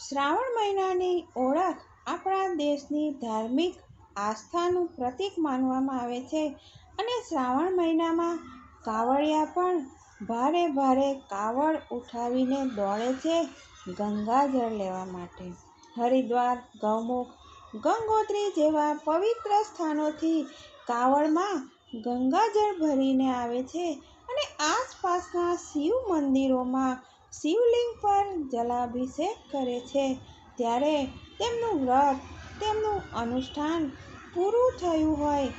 શ્રાવણ મહિનાની ઓળખ આપણા દેશની ધાર્મિક આસ્થાનું પ્રતીક માનવામાં આવે છે અને શ્રાવણ મહિનામાં કાવડિયા પણ ભારે ભારે કાવડ ઉઠાવીને દોડે છે ગંગાજળ લેવા માટે. હરિદ્વાર, ગૌમુખ, ગંગોત્રી જેવા પવિત્ર સ્થાનોથી કાવડમાં ગંગાજળ ભરીને આવે છે અને આસપાસના શિવ મંદિરોમાં શિવલિંગ પર જલાભિષેક કરે છે. ત્યારે તેમનું વ્રત, તેમનું અનુષ્ઠાન પૂરું થયું હોય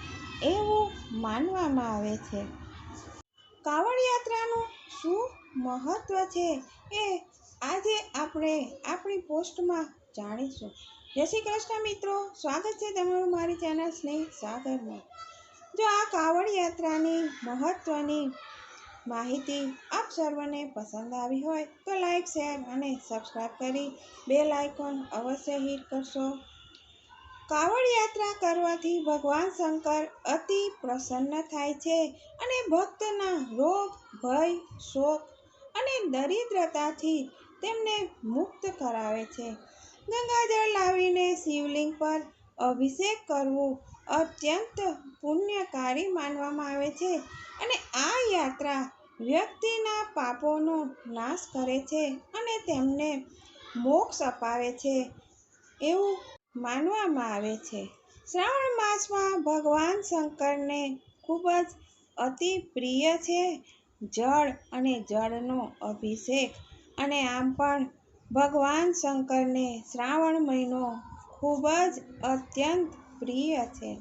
એવું માનવામાં આવે છે. કાવડ યાત્રાનું શું મહત્વ છે એ આજે આપણે આપણી પોસ્ટમાં જાણીશું. જય શ્રી કૃષ્ણ મિત્રો, સ્વાગત છે તમારું મારી ચેનલ સ્નેહ સાગરમાં. જો આ કાવડ યાત્રાની મહત્વની માહિતી આપ સર્વને પસંદ આવી હોય તો લાઈક, શેર અને સબસ્ક્રાઈબ કરી બેલ આઇકોન અવશ્ય હિટ કરશો. કાવડ યાત્રા કરવાથી ભગવાન શંકર અતિ પ્રસન્ન થાય છે અને ભક્તના રોગ, ભય, શોક અને દરિદ્રતાથી તેમને મુક્ત કરાવે છે. ગંગાજળ લાવીને શિવલિંગ પર અભિષેક કરવું અત્યંત પુણ્યકારી માનવામાં આવે છે અને આ યાત્રા વ્યક્તિના પાપોનો નાશ કરે છે અને તેમને મોક્ષ અપાવે છે એવું માનવામાં આવે છે. શ્રાવણ માસમાં ભગવાન શંકરને ખૂબ જ અતિ પ્રિય છે. જળ અને જળનો અભિષેક અને આમ પણ ભગવાન શંકરને શ્રાવણ મહિનો ખૂબ જ અત્યંત પ્રિય છે.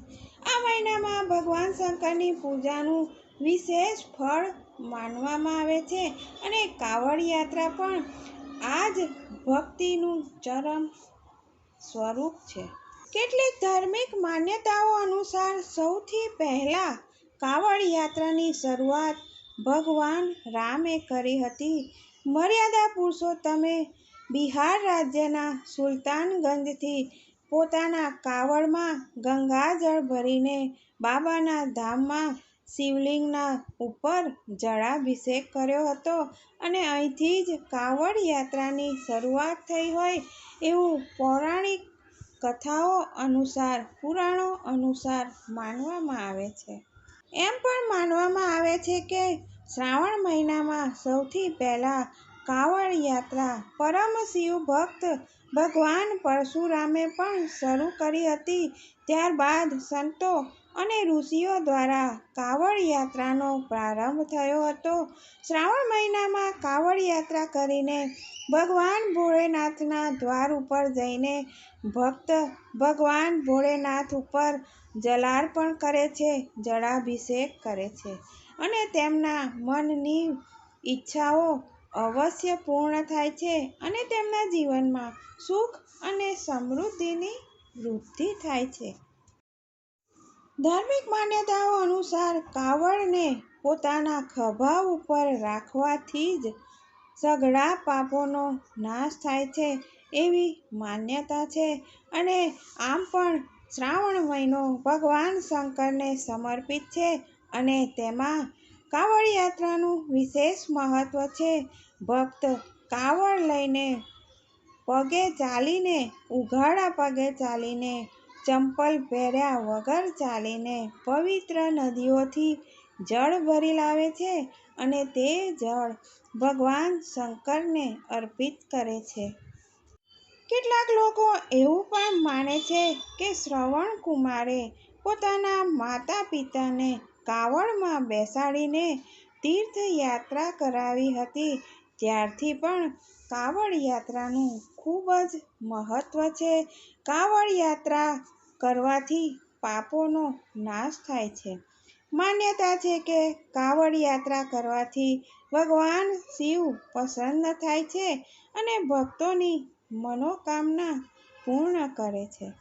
આ મહિનામાં ભગવાન શંકરની પૂજાનું વિશેષ ફળ માનવામાં આવે છે અને કાવડ યાત્રા પણ આ જ ભક્તિનું ચરમ સ્વરૂપ છે. કેટલીક ધાર્મિક માન્યતાઓ અનુસાર સૌથી પહેલાં કાવડ યાત્રાની શરૂઆત ભગવાન રામે કરી હતી. મર્યાદા પુરુષોત્તમે બિહાર રાજ્યના સુલતાનગંજથી પોતાના કાવડમાં ગંગાજળ ભરીને બાબાના ધામમાં શિવલિંગના ઉપર જળાભિષેક કર્યો હતો અને અહીંથી જ કાવડ યાત્રાની શરૂઆત થઈ હોય એવું પૌરાણિક કથાઓ અનુસાર, પુરાણો અનુસાર માનવામાં આવે છે. એમ પણ માનવામાં આવે છે કે શ્રાવણ મહિનામાં સૌથી પહેલાં કાવડ યાત્રા પરમ શિવ ભક્ત ભગવાન પરશુરામે પણ શરૂ કરી હતી. ત્યારબાદ સંતો અને ઋષિઓ દ્વારા કાવડ યાત્રાનો પ્રારંભ થયો હતો. શ્રાવણ મહિનામાં કાવડ યાત્રા કરીને ભગવાન ભોળેનાથના દ્વાર ઉપર જઈને ભક્ત ભગવાન ભોળેનાથ ઉપર જલાર્પણ કરે છે, જળાભિષેક કરે છે અને તેમના મનની ઈચ્છાઓ અવશ્ય પૂર્ણ થાય છે અને તેમના જીવનમાં સુખ અને સમૃદ્ધિની વૃદ્ધિ થાય છે. ધાર્મિક માન્યતાઓ અનુસાર કાવડને પોતાના ખભા ઉપર રાખવાથી જ સઘળા પાપોનો નાશ થાય છે એવી માન્યતા છે અને આમ પણ શ્રાવણ મહિનો ભગવાન શંકરને સમર્પિત છે અને તેમાં કાવડ યાત્રાનું વિશેષ મહત્વ છે. ભક્ત કાવડ લઈને પગે ચાલીને, ઉઘાડા પગે ચાલીને, ચંપલ પહેર્યા વગર ચાલીને પવિત્ર નદીઓથી જળ ભરી લાવે છે અને તે જળ ભગવાન શંકરને અર્પિત કરે છે. કેટલાક લોકો એવું પણ માને છે કે શ્રવણ કુમારે પોતાના માતા પિતાને કાવડમાં બેસાડીને તીર્થયાત્રા કરાવી હતી. ત્યારથી પણ કાવડ યાત્રાનું ખૂબ જ મહત્ત્વ છે. કાવડ યાત્રા કરવાથી પાપોનો નાશ થાય છે. માન્યતા છે કે કાવડ યાત્રા કરવાથી ભગવાન શિવ પ્રસન્ન થાય છે અને ભક્તોની મનોકામના પૂર્ણ કરે છે.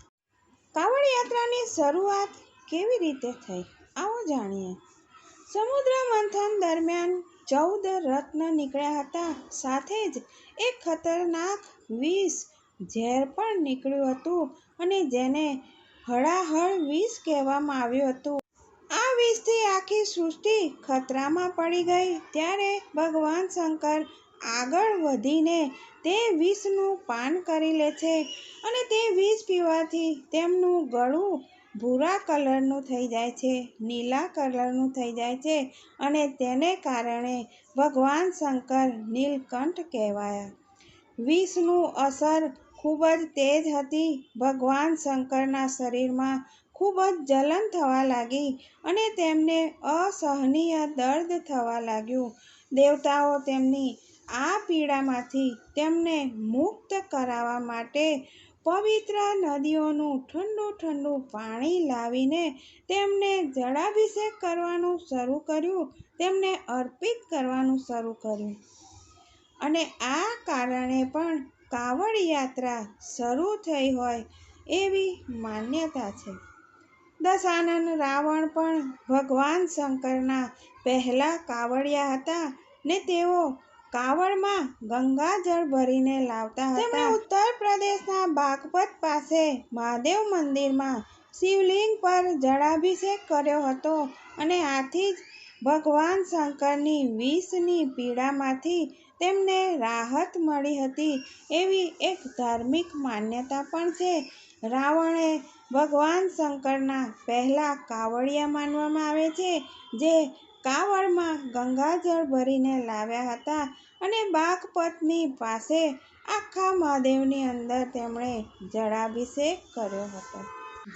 કાવડ યાત્રાની શરૂઆત કેવી રીતે થઈ? આવો જાણીએ. સમુદ્ર મંથન દરમિયાન ચૌદ રત્ન નીકળ્યા હતા. સાથે જ એક ખતરનાક વિષ ઝેર પણ નીકળ્યું હતું અને જેને હળાહળ વિષ કહેવામાં આવ્યું હતું. આ વિષથી આખી સૃષ્ટિ ખતરામાં પડી ગઈ. ત્યારે ભગવાન શંકર આગળ વધીને તે વિષનું પાન કરી લે છે અને તે વિષ પીવાથી તેમનું ગળું ભૂરા કલરનું થઈ જાય છે, નીલા કલરનું થઈ જાય છે અને તેને કારણે ભગવાન શંકર નીલકંઠ કહેવાયા. વિષનું અસર ખૂબ જ તેજ હતી. ભગવાન શંકરના શરીરમાં ખૂબ જ જલન થવા લાગી અને તેમને અસહનીય દર્દ થવા લાગ્યું. દેવતાઓ તેમની આ પીડામાંથી તેમને મુક્ત કરાવવા માટે પવિત્ર નદીઓનું ઠંડુ ઠંડુ પાણી લાવીને તેમને જળાભિષેક કરવાનું શરૂ કર્યું. તેમને અર્પિત કરવાનું શરૂ કર્યું. અને આ કારણે પણ કાવડ યાત્રા શરૂ થઈ હોય એવી માન્યતા છે. દશાનંદ રાવણ પણ ભગવાન શંકરના પહેલા કાવડિયા હતા ને તેઓ કાવડમાં ગંગાજળ ભરીને લાવતા હતા. તેમણે ઉત્તર પ્રદેશના બાગપત પાસે મહાદેવ મંદિરમાં શિવલિંગ પર જળાભિષેક કર્યો હતો અને આથી જ ભગવાન શંકરની વિષની પીડામાંથી તેમને રાહત મળી હતી એવી એક ધાર્મિક માન્યતા પણ છે. રાવણે ભગવાન શંકરના પહેલા કાવડિયા માનવામાં આવે છે, જે કાવડમાં ગંગાજળ ભરીને લાવ્યા હતા અને બાગપતની પાસે આખા મહાદેવની અંદર તેમણે જળાભિષેક કર્યો હતો.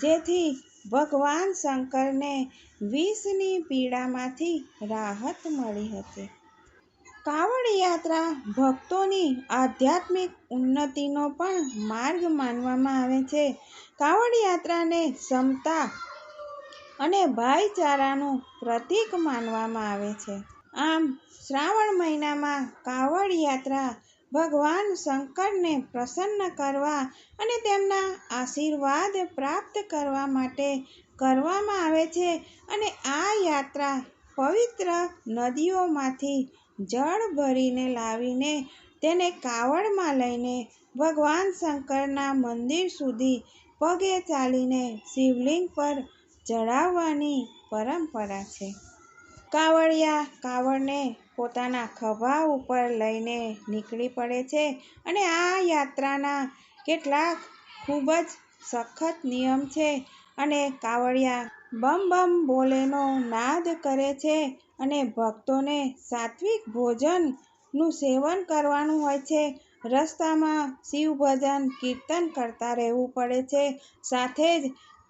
જેથી ભગવાન શંકરને વિષની પીડામાંથી રાહત મળી હતી. કાવડ યાત્રા ભક્તોની આધ્યાત્મિક ઉન્નતિનો પણ માર્ગ માનવામાં આવે છે. કાવડ યાત્રાને સમતા અને ભાઈચારાનું પ્રતીક માનવામાં આવે છે. આમ, શ્રાવણ મહિનામાં કાવડ યાત્રા ભગવાન શંકરને પ્રસન્ન કરવા અને તેમના આશીર્વાદ પ્રાપ્ત કરવા માટે કરવામાં આવે છે અને આ યાત્રા પવિત્ર નદીઓમાંથી જળ ભરીને લાવીને તેને કાવડમાં લઈને ભગવાન શંકરના મંદિર સુધી પગે ચાલીને શિવલિંગ પર ચડાવવાની પરંપરા છે. કાવડિયા કાવડને પોતાના ખભા ઉપર લઈને નીકળી પડે છે અને આ યાત્રાના કેટલાક ખૂબ જ સખત નિયમ છે અને કાવડિયા બમ બમ બોલેનો નાદ કરે છે અને ભક્તોને સાત્વિક ભોજનનું સેવન કરવાનું હોય છે. રસ્તામાં શિવ ભજન કીર્તન કરતા રહેવું પડે છે. સાથે જ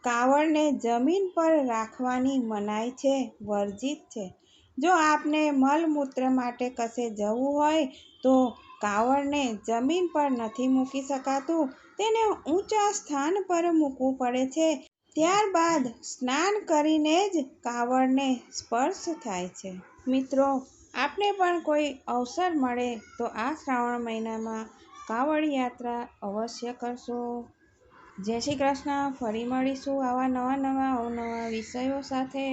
કાવડને જમીન પર રાખવાની મનાઈ છે, વર્જિત છે. જો આપને મલમૂત્ર માટે કશે જવું હોય, તો કાવડને જમીન પર નથી મૂકી શકાતું. તેને ઊંચા સ્થાન પર મૂકવું પડે છે. ત્યારબાદ સ્નાન કરીને જ કાવડને સ્પર્શ થાય છે. મિત્રો, આપને પણ કોઈ અવસર મળે તો આ શ્રાવણ મહિનામાં કાવડ યાત્રા અવશ્ય કરશો. જય શ્રી કૃષ્ણ. ફરી મળીશું આવા નવા નવા અવનવા વિષયો સાથે.